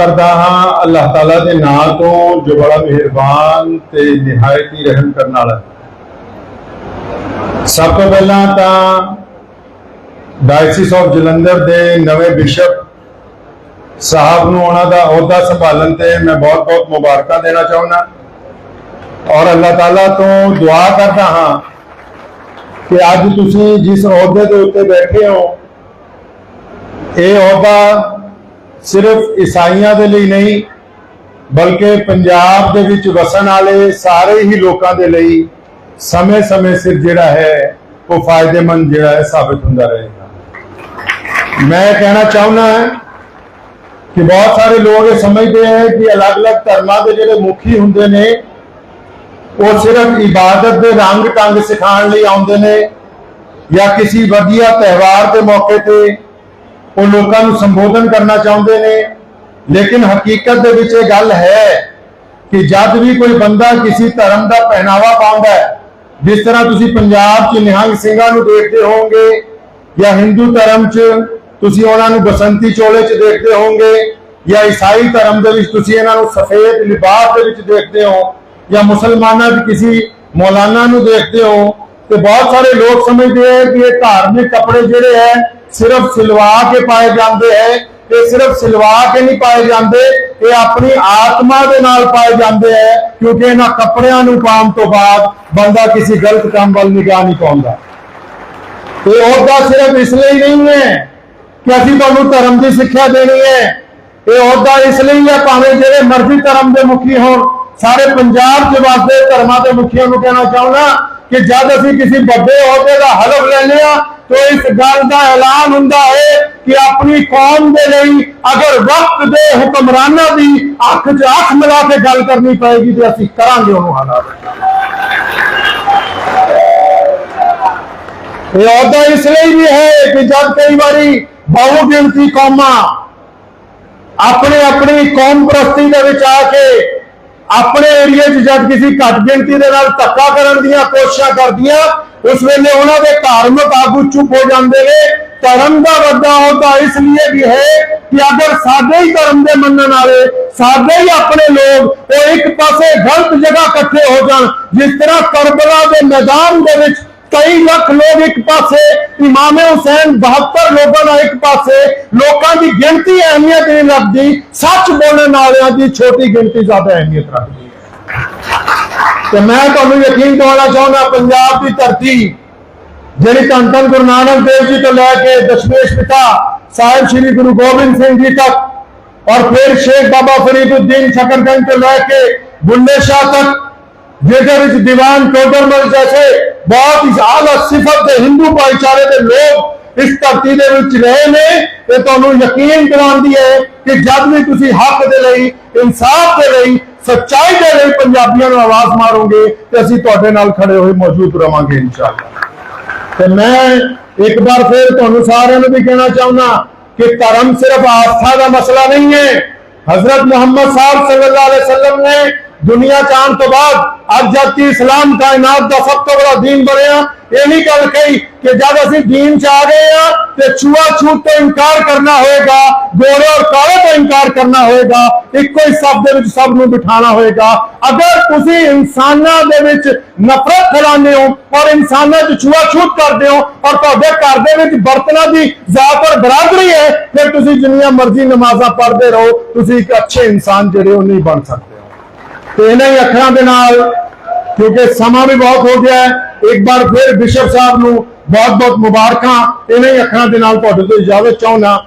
ਕਰਦਾ ਹਾਂ, ਅੱਲਾਹ ਤਾਲਾ ਦੇ ਨਾਂ ਤੋਂ ਜੋ ਬੜਾ ਮਿਹਰਬਾਨ ਤੇ ਨਿਹਾਇਤ ਹੀ ਰਹਿਮ ਕਰਨ ਵਾਲਾ ਸਭ ਤੋਂ ਪਹਿਲਾਂ ਤਾਂ ਡਾਇਸਿਸ ਆਫ ਜਲੰਧਰ ਦੇ ਨਵੇਂ ਬਿਸ਼ਪ ਸਾਹਿਬ ਨੂੰ ਉਹਨਾਂ ਦਾ ਅਹੁਦਾ ਸੰਭਾਲਣ ਤੇ ਮੈਂ ਬਹੁਤ-ਬਹੁਤ ਮੁਬਾਰਕਾਂ ਦੇਣਾ ਚਾਹੁੰਦਾ। ਔਰ ਅੱਲਾਹ ਤਾਲਾ ਤੋਂ ਦੁਆ ਕਰਦਾ ਹਾਂ ਕਿ ਅੱਜ ਤੁਸੀਂ ਜਿਸ ਅਹੁਦੇ ਦੇ ਉੱਤੇ ਬੈਠੇ ਹੋ, ਇਹ ਅਹੁਦਾ ਸਿਰਫ ਈਸਾਈਆਂ ਦੇ ਲਈ ਨਹੀਂ, ਬਲਕਿ ਪੰਜਾਬ ਦੇ ਵਿੱਚ ਵਸਣ ਵਾਲੇ ਸਾਰੇ ਹੀ ਲੋਕਾਂ ਦੇ ਲਈ ਸਮੇਂ-ਸਮੇਂ ਸਿਰ ਜਿਹੜਾ ਹੈ, ਉਹ ਫਾਇਦੇਮੰਦ ਜਿਹੜਾ ਹੈ ਸਾਬਿਤ ਹੁੰਦਾ ਰਹੇਗਾ। ਮੈਂ ਕਹਿਣਾ ਚਾਹੁੰਦਾ ਹਾਂ ਕਿ ਬਹੁਤ ਸਾਰੇ ਲੋਕ ਇਹ ਸਮਝਦੇ ਹੈ ਕਿ ਅਲੱਗ-ਅਲੱਗ ਧਰਮਾਂ ਦੇ ਜਿਹੜੇ ਮੁਖੀ ਹੁੰਦੇ ਨੇ, ਉਹ ਸਿਰਫ ਇਬਾਦਤ ਦੇ ਰੰਗ ਢੰਗ ਸਿਖਾਉਣ ਲਈ ਆਉਂਦੇ ਨੇ ਜਾਂ ਕਿਸੇ ਵਧੀਆ ਤਿਉਹਾਰ ਦੇ ਮੌਕੇ ਤੇ ਉਹ ਲੋਕਾਂ ਨੂੰ ਸੰਬੋਧਨ ਕਰਨਾ ਚਾਹੁੰਦੇ ਨੇ। ਲੇਕਿਨ ਹਕੀਕਤ ਦੇ ਵਿੱਚ ਇਹ ਗੱਲ ਹੈ ਕਿ ਜਦ ਵੀ ਕੋਈ ਬੰਦਾ ਕਿਸੇ ਧਰਮ ਦਾ ਪਹਿਨਾਵਾ ਪਾਉਂਦਾ ਹੈ, ਜਿਸ ਤਰ੍ਹਾਂ ਤੁਸੀਂ ਪੰਜਾਬ 'ਚ ਨਿਹੰਗ ਸਿੰਘਾਂ ਨੂੰ ਦੇਖਦੇ ਹੋਵੋਗੇ ਜਾਂ ਹਿੰਦੂ ਧਰਮ 'ਚ ਤੁਸੀਂ ਉਹਨਾਂ ਨੂੰ ਬਸੰਤੀ ਚੋਲੇ 'ਚ ਦੇਖਦੇ ਹੋਵੋਗੇ ਜਾਂ ਈਸਾਈ ਧਰਮ ਦੇ ਵਿੱਚ ਤੁਸੀਂ ਇਹਨਾਂ ਨੂੰ ਸਫੇਦ ਲਿਬਾਸ ਦੇ ਵਿੱਚ ਦੇਖਦੇ ਹੋ ਜਾਂ ਮੁਸਲਮਾਨਾਂ 'ਚ ਕਿਸੇ ਮੌਲਾਨਾ ਨੂੰ ਦੇਖਦੇ ਹੋ ਤੇ ਬਹੁਤ ਸਾਰੇ ਲੋਕ ਸਮਝਦੇ ਹੈ ਕਿ ਇਹ ਧਾਰਮਿਕ ਕੱਪੜੇ ਜਿਹੜੇ ਹੈ ਸਿਰਫ ਸਿਲਵਾ ਕੇ ਪਾਏ ਜਾਂਦੇ ਹੈ ਇਹ ਸਿਰਫ ਸਿਲਵਾ ਕੇ ਨਹੀਂ ਪਾਏ ਜਾਂਦੇ, ਇਹ ਆਪਣੀ ਆਤਮਾ ਦੇ ਨਾਲ ਪਾਏ ਜਾਂਦੇ ਹੈ ਕਿਉਂਕਿ ਇਹਨਾਂ ਕੱਪੜਿਆਂ ਨੂੰ ਪਾਉਣ ਤੋਂ ਬਾਅਦ ਬੰਦਾ ਕਿਸੇ ਗਲਤ ਕੰਮ ਵੱਲ ਨਿਗਾਹ ਨਹੀਂ ਪਾਉਂਦਾ। ਤੇ ਉਹਦਾ ਸਿਰਫ ਇਸ ਲਈ ਨਹੀਂ ਹੈ ਕਿ ਅਸੀਂ ਤੁਹਾਨੂੰ ਧਰਮ ਦੀ ਸਿੱਖਿਆ ਦੇਣੀ ਹੈ। ਇਹ ਅਹੁਦਾ ਇਸ ਲਈ ਹੈ ਭਾਵੇਂ ਜਿਹੜੇ ਮਰਜ਼ੀ ਧਰਮ ਦੇ ਮੁਖੀ ਹੋਣ। ਸਾਰੇ ਪੰਜਾਬ ਦੇ ਵਾਸਤੇ ਧਰਮਾਂ ਦੇ ਮੁਖੀਆਂ ਨੂੰ ਕਹਿਣਾ ਚਾਹੁੰਦਾ ਕਿ ਜਦ ਅਸੀਂ ਕਿਸੇ ਵੱਡੇ ਅਹੁਦੇ ਦਾ ਹਲਫ ਲੈਂਦੇ ਆ ਤਾਂ ਇਸ ਗੱਲ ਦਾ ਐਲਾਨ ਹੁੰਦਾ ਹੈ ਕਿ ਆਪਣੀ ਕੌਮ ਦੇ ਲਈ ਅਗਰ ਵਕਤ ਦੇ ਹੁਕਮਰਾਨਾਂ ਦੀ ਅੱਖ 'ਚ ਅੱਖ ਮਿਲਾ ਕੇ ਗੱਲ ਕਰਨੀ ਪਏਗੀ ਤੇ ਅਸੀਂ ਕਰਾਂਗੇ ਉਹਨੂੰ ਹਾਲਾਤ ਇਹ ਅਹੁਦਾ ਇਸ ਲਈ ਵੀ ਹੈ ਕਿ ਜਦ ਕਈ ਵਾਰੀ ਬਹੁ ਗਿਣਤੀ ਕੌਮਾਂ ਆਪਣੇ ਆਪਣੀ ਕੌਮ ਪ੍ਰਸਤੀ ਦੇ ਵਿੱਚ ਆ ਕੇ ਆਪਣੇ ਏਰੀਏ 'ਚ ਜਦ ਕਿਸੇ ਘੱਟ ਗਿਣਤੀ ਦੇ ਨਾਲ ਧੱਕਾ ਕਰਨ ਦੀਆਂ ਕੋਸ਼ਿਸ਼ਾਂ ਕਰਦੀਆਂ, ਉਸ ਵੇਲੇ ਉਹਨਾਂ ਦੇ ਧਾਰਮਿਕ ਆਗੂ ਚੁੱਪ ਹੋ ਜਾਂਦੇ ਨੇ। ਧਰਮ ਦਾ ਵੱਡਾ ਅਹੁਦਾ ਇਸ ਲਈ ਵੀ ਹੈ ਕਿ ਅਗਰ ਸਾਡੇ ਹੀ ਧਰਮ ਦੇ ਮੰਨਣ ਵਾਲੇ, ਸਾਡੇ ਹੀ ਆਪਣੇ ਲੋਕ ਉਹ ਇੱਕ ਪਾਸੇ ਗਲਤ ਜਗ੍ਹਾ ਇਕੱਠੇ ਹੋ ਜਾਣ, ਜਿਸ ਤਰ੍ਹਾਂ ਕਰਬਲਾ ਦੇ ਮੈਦਾਨ ਦੇ ਵਿੱਚ ਕਈ ਲੱਖ ਲੋਕ ਇੱਕ ਪਾਸੇ, ਇਮਾਮ ਹੁਸੈਨ 72 ਲੋਕਾਂ ਦਾ ਇੱਕ ਪਾਸੇ, ਲੋਕਾਂ ਦੀ ਗਿਣਤੀ ਅਹਿਮੀਅਤ ਨਹੀਂ ਰੱਖਦੀ, ਸੱਚ ਬੋਲਣ ਵਾਲਿਆਂ ਦੀ ਛੋਟੀ ਗਿਣਤੀ ਜ਼ਿਆਦਾ ਅਹਿਮੀਅਤ ਰੱਖਦੀ ਤੇ ਮੈਂ ਤੁਹਾਨੂੰ ਯਕੀਨ ਦਿਵਾਉਣਾ ਚਾਹੁੰਦਾ, ਪੰਜਾਬ ਦੀ ਧਰਤੀ, ਜਿਹੜੀ ਧੰਨ ਧੰਨ ਗੁਰੂ ਨਾਨਕ ਦੇਵ ਜੀ ਤੋਂ ਲੈ ਕੇ ਦਸ਼ਮੇਸ਼ ਪਿਤਾ, ਸਾਹਿਬ ਸ੍ਰੀ ਗੁਰੂ ਗੋਬਿੰਦ ਸਿੰਘ ਜੀ ਤੱਕ, ਔਰ ਫਿਰ ਸ਼ੇਖ ਬਾਬਾ ਫਰੀਦੁੱਦੀਨ ਸ਼ਕਰਗੰਜ ਤੋਂ ਲੈ ਕੇ ਬੁੱਲੇ ਸ਼ਾਹ ਤੱਕ ਜਿਹਦੇ ਵਿੱਚ ਦੀਵਾਨ ਟੋਡਰਮਲ ਜੈਸੇ ਬਹੁਤ ਹੀ ਆਲਾ ਸਿਫਤ ਦੇ ਹਿੰਦੂ ਭਾਈਚਾਰੇ ਦੇ ਲੋਕ ਇਸ ਧਰਤੀ ਦੇ ਵਿੱਚ ਰਹੇ ਨੇ। ਇਹ ਤੁਹਾਨੂੰ ਯਕੀਨ ਦਿਵਾਉਂਦੀ ਹੈ ਕਿ ਜਦ ਵੀ ਤੁਸੀਂ ਹੱਕ ਦੇ ਲਈ, ਇਨਸਾਫ ਦੇ ਲਈ, ਸੱਚਾਈ ਦੇ ਲਈ ਪੰਜਾਬੀਆਂ ਨੂੰ ਆਵਾਜ਼ ਮਾਰੋਗੇ, ਤੇ ਅਸੀਂ ਤੁਹਾਡੇ ਨਾਲ ਖੜੇ ਹੋਏ ਮੌਜੂਦ ਰਵਾਂਗੇ ਇਨਸ਼ਾਅੱਲਾ। ਤੇ ਮੈਂ ਇੱਕ ਵਾਰ ਫਿਰ ਤੁਹਾਨੂੰ ਸਾਰਿਆਂ ਨੂੰ ਵੀ ਕਹਿਣਾ ਚਾਹੁੰਦਾ ਕਿ ਧਰਮ ਸਿਰਫ ਆਸਥਾ ਦਾ ਮਸਲਾ ਨਹੀਂ ਹੈ। ਹਜ਼ਰਤ ਮੁਹੰਮਦ ਸਾਹਿਬ ਸੱਲੱਲਾਹੁ ਅਲੈहि ਵਸੱਲਮ ਨੇ ਦੁਨੀਆ ਚ ਆਉਣ ਤੋਂ ਬਾਅਦ ਅੱਜ ਜਦ ਕਿ ਇਸਲਾਮ ਕਾਇਨਾਤ ਦਾ ਸਭ ਤੋਂ ਬੜਾ ਦੀਨ ਬਣਿਆ। ਇਹ ਨਹੀਂ ਗੱਲ ਕਹੀ ਕਿ ਜਦ ਅਸੀਂ ਦੀਨ ਚ ਆ ਗਏ ਆ, ਤੇ ਛੂਆ ਛੂਤ ਤੋਂ ਇਨਕਾਰ ਕਰਨਾ ਹੋਏਗਾ, ਗੋਰੇ ਔਰ ਕਾਲੇ ਤੋਂ ਇਨਕਾਰ ਕਰਨਾ ਹੋਏਗਾ, ਇੱਕੋ ਹੀ ਸਭ ਦੇ ਵਿੱਚ ਸਭ ਨੂੰ ਬਿਠਾਣਾ ਹੋਏਗਾ। ਅਗਰ ਤੁਸੀਂ ਇਨਸਾਨਾਂ ਦੇ ਵਿੱਚ ਨਫ਼ਰਤ ਫੈਲਾਉਂਦੇ ਹੋ ਔਰ ਇਨਸਾਨਾਂ 'ਚ ਛੂਆ ਛੂਤ ਕਰਦੇ ਹੋ ਔਰ ਤੁਹਾਡੇ ਘਰ ਦੇ ਵਿੱਚ ਬਰਤਨਾਂ ਦੀ ਜ਼ਿਆਦਾਤਰ ਔਰ ਬਰਾਦਰੀ ਹੈ, ਫਿਰ ਤੁਸੀਂ ਜਿੰਨੀਆਂ ਮਰਜ਼ੀ ਨਮਾਜ਼ਾਂ ਪੜ੍ਹਦੇ ਰਹੋ, ਤੁਸੀਂ ਇੱਕ ਅੱਛੇ ਇਨਸਾਨ ਜਿਹੜੇ ਉਹ ਨਹੀਂ ਬਣ ਸਕਦੇ। ਹੋ ਤੇ ਇਹਨਾਂ ਹੀ ਅੱਖਰਾਂ ਦੇ ਨਾਲ, ਕਿਉਂਕਿ ਸਮਾਂ ਵੀ ਬਹੁਤ ਹੋ ਗਿਆ ਹੈ, ਇੱਕ ਵਾਰ ਫਿਰ ਬਿਸ਼ਪ ਸਾਹਿਬ ਨੂੰ ਬਹੁਤ ਬਹੁਤ ਮੁਬਾਰਕਾਂ, ਇਹਨਾਂ ਹੀ ਅੱਖਰਾਂ ਦੇ ਨਾਲ ਤੁਹਾਡੇ ਤੋਂ ਇਜਾਜ਼ਤ ਚਾਹੁੰਦਾ।